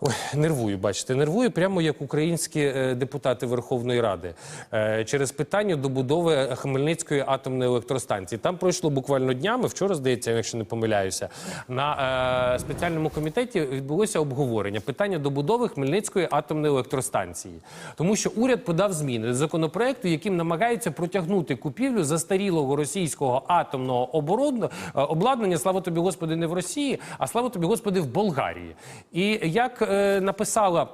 Ой, нервую, бачите, нервую прямо як українські е, депутати Верховної Ради е, через питання добудови Хмельницької атомної електростанції. Там пройшло буквально днями. Вчора здається, якщо не помиляюся, на е, спеціальному комітеті відбулося обговорення питання добудови Хмельницької атомної електростанції, тому що уряд подав зміни до законопроекту, яким намагається протягнути купівлю застарілого російського атомного оборонно- е, обладнання. Слава тобі, господи, не в Росії, а слава тобі, господи, в Болгарії. І як е, написала.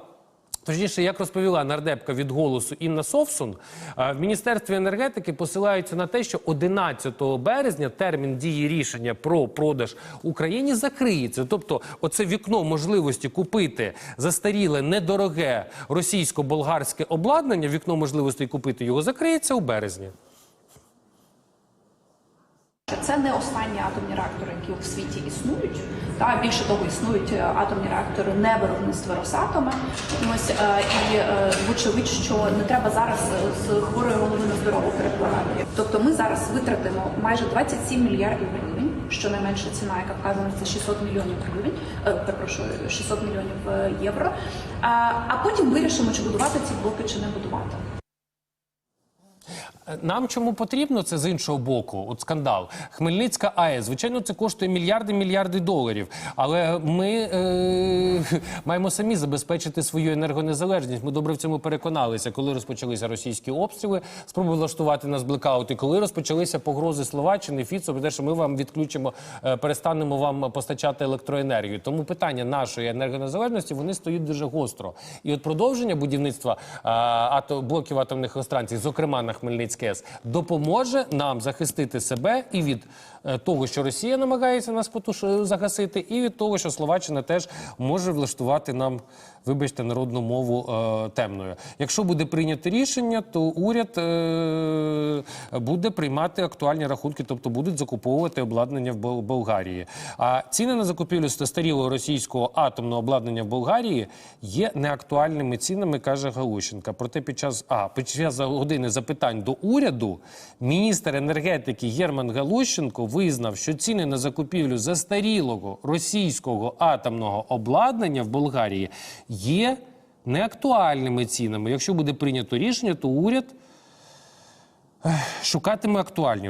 Точніше, як розповіла нардепка від голосу Інна Совсун, е, в міністерстві енергетики посилаються на те, що 11 березня термін дії рішення про продаж Україні закриється. Тобто, оце вікно можливості купити застаріле недороге російсько-болгарське обладнання, вікно можливості купити його закриється у березні. Це не останні атомні реактори, які в світі існують. Та більше того, існують е, атомні реактори не виробництва Росатома. Ось е, і е, вочевидь, що не треба зараз з хворої голови на здорову перекладати. Тобто, ми зараз витратимо майже 27 мільярдів гривень, щонайменша ціна, яка вказана, це 600 мільйонів гривень. Перепрошую, 600 мільйонів євро. А потім вирішимо, чи будувати ці блоки, чи не будувати. Нам чому потрібно це з іншого боку? От скандал. Хмельницька АЕС. Звичайно, це коштує мільярди мільярди доларів. Але ми е, маємо самі забезпечити свою енергонезалежність. Ми добре в цьому переконалися, коли розпочалися російські обстріли, спроби влаштувати нас блекаути, коли розпочалися погрози Словаччини, Фіцо, про те, що ми вам відключимо, е, перестанемо вам постачати електроенергію. Тому питання нашої енергонезалежності вони стоять дуже гостро. І от продовження будівництва е, ато, блоків атомних електростанцій, зокрема на Хмельницькій АЕС, допоможе нам захистити себе і від того, що Росія намагається нас потуш... загасити, і від того, що Словаччина теж може влаштувати нам, вибачте, народну мову е, темною. Якщо буде прийнято рішення, то уряд е, буде приймати актуальні рахунки, тобто будуть закуповувати обладнання в Болгарії. А ціни на закупівлю старілого російського атомного обладнання в Болгарії є неактуальними цінами, каже Галущенка. Проте під час а під час години запитань до уряду міністр енергетики Єрман Галущенко визнав, що ціни на закупівлю застарілого російського атомного обладнання в Болгарії є неактуальними цінами. Якщо буде прийнято рішення, то уряд шукатиме актуальні